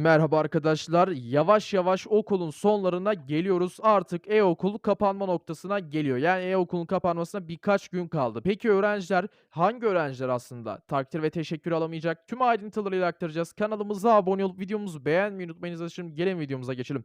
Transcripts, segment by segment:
Merhaba arkadaşlar. Yavaş yavaş okulun sonlarına geliyoruz. Artık e-okul kapanma noktasına geliyor. Yani e-okulun kapanmasına birkaç gün kaldı. Peki öğrenciler hangi öğrenciler aslında takdir ve teşekkür alamayacak? Tüm ayrıntılarıyla aktaracağız. Kanalımıza abone olup videomuzu beğenmeyi unutmayınız. Şimdi gelin videomuza geçelim.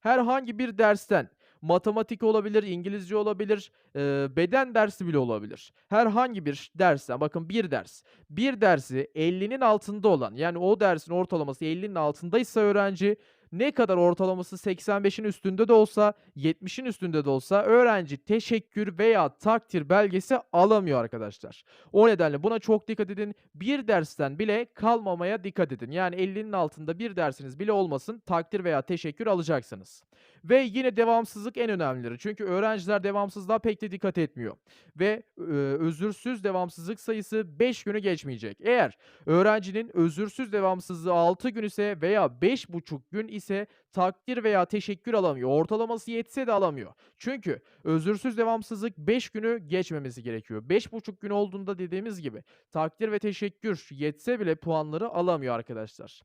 Herhangi bir dersten matematik olabilir, İngilizce olabilir, eee, beden dersi bile olabilir. Herhangi bir dersten bakın bir ders. Bir dersi 50'nin altında olan yani o dersin ortalaması 50'nin altındaysa öğrenci ne kadar ortalaması 85'in üstünde de olsa 70'in üstünde de olsa öğrenci teşekkür veya takdir belgesi alamıyor arkadaşlar. O nedenle buna çok dikkat edin. Bir dersten bile kalmamaya dikkat edin. Yani 50'nin altında bir dersiniz bile olmasın takdir veya teşekkür alacaksınız. Ve yine devamsızlık en önemlileri. Çünkü öğrenciler devamsızlığa pek de dikkat etmiyor. Ve eee, özürsüz devamsızlık sayısı 5 günü geçmeyecek. Eğer öğrencinin özürsüz devamsızlığı 6 gün ise veya 5,5 gün ise takdir veya teşekkür alamıyor. Ortalaması yetse de alamıyor. Çünkü özürsüz devamsızlık 5 günü geçmemesi gerekiyor. 5,5 gün olduğunda dediğimiz gibi takdir ve teşekkür yetse bile puanları alamıyor arkadaşlar.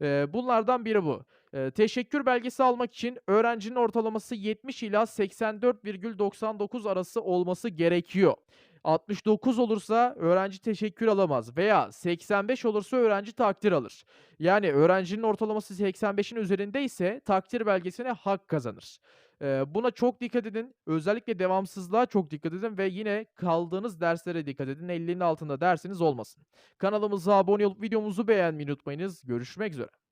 Eee, bunlardan biri bu. Eee, teşekkür belgesi almak için öğrencinin ortalaması 70 ila 84,99 arası olması gerekiyor. 69 olursa öğrenci teşekkür alamaz veya 85 olursa öğrenci takdir alır. Yani öğrencinin ortalaması 85'in üzerinde ise takdir belgesine hak kazanır. Eee, buna çok dikkat edin. Özellikle devamsızlığa çok dikkat edin ve yine kaldığınız derslere dikkat edin. 50'nin altında dersiniz olmasın. Kanalımıza abone olup videomuzu beğenmeyi unutmayınız. Görüşmek üzere.